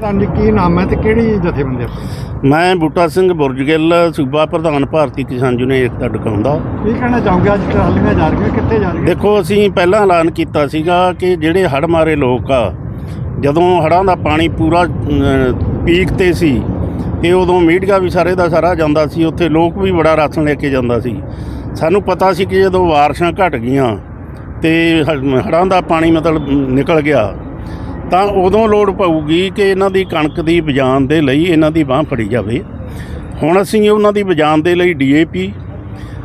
ਤੁਹਾਨੂੰ ਕੀ ਨਾਮ ਹੈ ਤੇ ਕਿਹੜੀ ਜਥੇਬੰਦੀ ਆਪਣੀ ਮੈਂ ਬੂਟਾ ਸਿੰਘ ਬੁਰਜਗਿੱਲ ਸੂਬਾ ਪ੍ਰਧਾਨ ਭਾਰਤੀ ਕਿਸਾਨ ਯੂਨੀਅਨ ਏਕਤਾ ਡਕਾਉਂਦਾ ਕੀ ਕਹਿਣਾ ਚਾਹੋਗੇ? ਅੱਜ ਟਰਾਲੀਆਂ ਜਾ ਰਹੀਆਂ ਕਿੱਥੇ ਜਾ ਰਹੀਆਂ? ਦੇਖੋ ਅਸੀਂ ਪਹਿਲਾਂ ਐਲਾਨ ਕੀਤਾ ਸੀਗਾ ਕਿ ਜਿਹੜੇ ਹੜ੍ਹ ਮਾਰੇ ਲੋਕ ਆ ਜਦੋਂ ਹੜ੍ਹਾਂ ਦਾ ਪਾਣੀ ਪੂਰਾ ਅਮ, ਪੀਕ ਤੇ ਸੀ ਤੇ ਉਦੋਂ ਮੀਡੀਆ ਵੀ ਸਾਰੇ ਦਾ ਸਾਰਾ ਜਾਂਦਾ ਸੀ ਉੱਥੇ ਲੋਕ ਵੀ ਬੜਾ ਰਾਸ਼ਨ ਲੈ ਕੇ ਜਾਂਦਾ ਸੀ। ਸਾਨੂੰ ਪਤਾ ਸੀ ਕਿ ਜਦੋਂ ਬਾਰਿਸ਼ਾਂ ਘਟ ਗਈਆਂ ਤੇ ਹ- ਹੜ੍ਹਾਂ ਦਾ ਪਾਣੀ ਮਤਲਬ ਨਿਕਲ ਗਿਆ ਤਾਂ ਉਦੋਂ ਲੋੜ ਪਊਗੀ ਕਿ ਇਹਨਾਂ ਦੀ ਕਣਕ ਦੀ ਬਜਾਨ ਦੇ ਲਈ ਇਹਨਾਂ ਦੀ ਬਾਹ ਫੜੀ ਜਾਵੇ। ਹੁਣ ਅਸੀਂ ਉਹਨਾਂ ਦੀ ਬਜਾਨ ਦੇ ਲਈ ਡੀਏਪੀ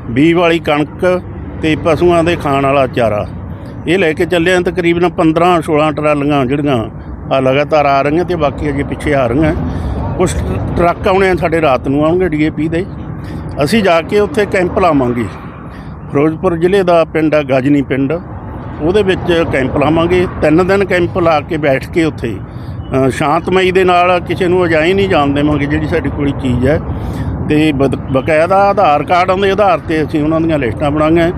ਬੀ ਵਾਲੀ ਕਣਕ ਤੇ ਪਸ਼ੂਆਂ ਦੇ ਖਾਣ ਵਾਲਾ ਚਾਰਾ। ਇਹ ਲੈ ਕੇ ਚੱਲੇ ਹਾਂ ਤਕਰੀਬਨ 15 16 ਟਰਾਲੀਆਂ ਜਿਹੜੀਆਂ ਆ ਲਗਾਤਾਰ ਆ ਰਹੀਆਂ ਤੇ ਬਾਕੀ ਅਜੇ ਪਿੱਛੇ ਆ ਰਹੀਆਂ। ਕੁਝ ਟਰੱਕ ਆਉਣੇ ਆ, ਸਾਡੇ ਰਾਤ ਨੂੰ ਆਉਣਗੇ ਡੀਏਪੀ ਦੇ। ਅਸੀਂ ਜਾ ਕੇ ਉੱਥੇ ਕੈਂਪ ਲਾਵਾਂਗੇ। ਫਿਰੋਜ਼ਪੁਰ ਜ਼ਿਲ੍ਹੇ ਦਾ ਪਿੰਡ ਆ, ਗਾਜਨੀ ਪਿੰਡ। ਉਹਦੇ ਵਿੱਚ ਕੈਂਪ ਲਾਵਾਂਗੇ। ਤਿੰਨ ਦਿਨ ਕੈਂਪ ਲਾ ਕੇ ਬੈਠ ਕੇ ਉੱਥੇ ਸ਼ਾਂਤਮਈ ਦੇ ਨਾਲ ਕਿਸੇ ਨੂੰ ਅਜਾਈ ਨਹੀਂ ਜਾਣ ਦੇਵਾਂਗੇ, ਜਿਹੜੀ ਸਾਡੀ ਕੋਲ ਚੀਜ਼ ਹੈ। ਤੇ ਬਕਾਇਦਾ ਆਧਾਰ ਕਾਰਡਾਂ ਦੇ ਆਧਾਰ ਤੇ ਅਸੀਂ ਉਹਨਾਂ ਦੀਆਂ ਲਿਸਟਾਂ ਬਣਾਈਆਂ।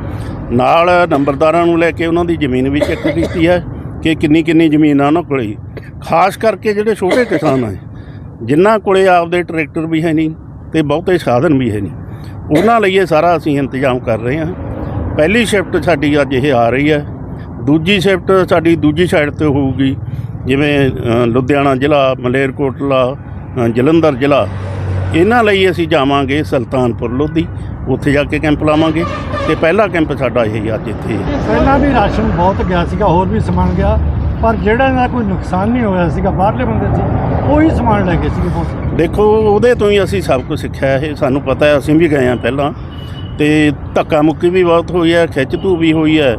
ਨਾਲ ਨੰਬਰਦਾਰਾਂ ਨੂੰ ਲੈ ਕੇ ਉਹਨਾਂ ਦੀ ਜ਼ਮੀਨ ਵੀ ਚੈੱਕ ਕੀਤੀ ਹੈ ਕਿ ਕਿੰਨੀ ਕਿੰਨੀ ਜ਼ਮੀਨ ਆ ਉਹਨਾਂ ਕੋਲੇ। ਖਾਸ ਕਰਕੇ ਜਿਹੜੇ ਛੋਟੇ ਕਿਸਾਨ ਆ, ਜਿਨ੍ਹਾਂ ਕੋਲੇ ਆਪਦੇ ਟਰੈਕਟਰ ਵੀ ਹੈ ਨਹੀਂ ਤੇ ਬਹੁਤੇ ਸਾਧਨ ਵੀ ਹੈ ਨਹੀਂ। ਉਹਨਾਂ ਲਈ ਇਹ ਸਾਰਾ ਅਸੀਂ ਇੰਤਜ਼ਾਮ ਕਰ ਰਹੇ ਹਾਂ। ਪਹਿਲੀ ਸ਼ਿਫਟ ਸਾਡੀ ਅੱਜ ਇਹ ਆ ਰਹੀ ਹੈ। ਦੂਜੀ ਸ਼ਿਫਟ ਸਾਡੀ ਦੂਜੀ ਸਾਈਡ ਤੇ ਹੋਊਗੀ ਜਿਵੇਂ ਲੁਧਿਆਣਾ ਜ਼ਿਲ੍ਹਾ ਮਲੇਰਕੋਟਲਾ ਜਲੰਧਰ ਜ਼ਿਲ੍ਹਾ। ਇਹਨਾਂ ਲਈ ਅਸੀਂ ਜਾਵਾਂਗੇ ਸੁਲਤਾਨਪੁਰ ਲੋਧੀ। ਉੱਥੇ ਜਾ ਕੇ ਕੈਂਪ ਲਾਵਾਂਗੇ। ਤੇ ਪਹਿਲਾ ਕੈਂਪ ਸਾਡਾ ਇਹ ਅੱਜ ਇੱਥੇ ਪਹਿਲਾਂ ਵੀ ਰਾਸ਼ਨ ਬਹੁਤ ਗਿਆ ਸੀਗਾ ਹੋਰ ਵੀ ਸਮਾਨ ਗਿਆ। ਪਰ ਜਿਹੜਾ ਦਾ ਕੋਈ ਨੁਕਸਾਨ ਨਹੀਂ ਹੋਇਆ ਸੀਗਾ ਬਾਹਰਲੇ ਬੰਦੇ ਸੀ ਉਹੀ ਸਮਾਨ ਲੈ ਗਏ ਸੀਗੇ ਬਹੁਤ। ਦੇਖੋ ਉਹਦੇ ਤੋਂ ਹੀ ਅਸੀਂ ਸਭ ਕੁਝ ਸਿੱਖਿਆ ਇਹ। ਸਾਨੂੰ ਪਤਾ ਹੈ ਅਸੀਂ ਵੀ ਗਏ ਹਾਂ ਪਹਿਲਾਂ। ਤੇ ਧੱਕਾ ਮੁੱਕੀ ਵੀ ਬਹੁਤ ਹੋਈ ਹੈ ਖਿੱਚ ਧੂ ਵੀ ਹੋਈ ਹੈ।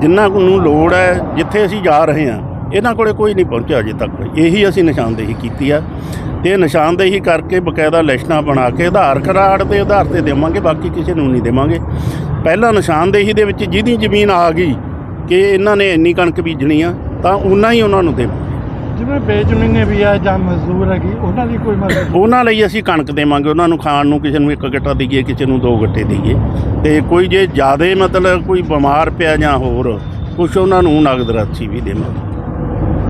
ਜਿਨ੍ਹਾਂ ਨੂੰ ਲੋੜ ਹੈ, ਜਿੱਥੇ ਅਸੀਂ ਜਾ ਰਹੇ ਹਾਂ, ਇਹਨਾਂ ਕੋਲੇ ਕੋਈ ਨਹੀਂ ਪਹੁੰਚਿਆ ਅਜੇ ਤੱਕ। ਇਹੀ ਅਸੀਂ ਨਿਸ਼ਾਨਦੇਹੀ ਕੀਤੀ ਆ। ਤੇ ਨਿਸ਼ਾਨਦੇਹੀ ਕਰਕੇ ਬਕਾਇਦਾ ਲਿਸਟਾਂ ਬਣਾ ਕੇ ਆਧਾਰ ਕਾਰਡ ਦੇ ਆਧਾਰ ਤੇ ਦੇਵਾਂਗੇ, ਬਾਕੀ ਕਿਸੇ ਨੂੰ ਨਹੀਂ ਦੇਵਾਂਗੇ। ਪਹਿਲਾਂ ਨਿਸ਼ਾਨਦੇਹੀ ਦੇ ਵਿੱਚ ਜਿਹਦੀ ਜ਼ਮੀਨ ਆ ਗਈ ਕਿ ਇਹਨਾਂ ਨੇ ਇੰਨੀ ਕਣਕ ਬੀਜਣੀ ਆ, ਤਾਂ ਉਹਨਾਂ ਹੀ ਉਹਨਾਂ ਨੂੰ ਦੇਵਾਂਗੇ। ਜਿਵੇਂ ਬੇਜ਼ਮੀਨੇ ਵੀ ਆ ਜਾਂ ਮਜ਼ਦੂਰ ਹੈਗੀ, ਉਹਨਾਂ ਦੀ ਕੋਈ ਮਦਦ ਉਹਨਾਂ ਲਈ ਅਸੀਂ ਕਣਕ ਦੇਵਾਂਗੇ, ਉਹਨਾਂ ਨੂੰ ਖਾਣ ਨੂੰ ਕਿਸੇ ਨੂੰ ਇੱਕ ਗੱਟਾ ਦਈਏ, ਕਿਸੇ ਨੂੰ ਦੋ ਗੱਟੇ ਦਈਏ। ਤੇ ਕੋਈ ਜੇ ਜ਼ਿਆਦਾ ਮਤਲਬ ਕੋਈ ਬਿਮਾਰ ਪਿਆ ਜਾਂ ਹੋਰ, ਕੁਛ ਉਹਨਾਂ ਨੂੰ ਨਗਦ ਰਾਸ਼ੀ ਵੀ ਦੇਵਾਂਗੇ।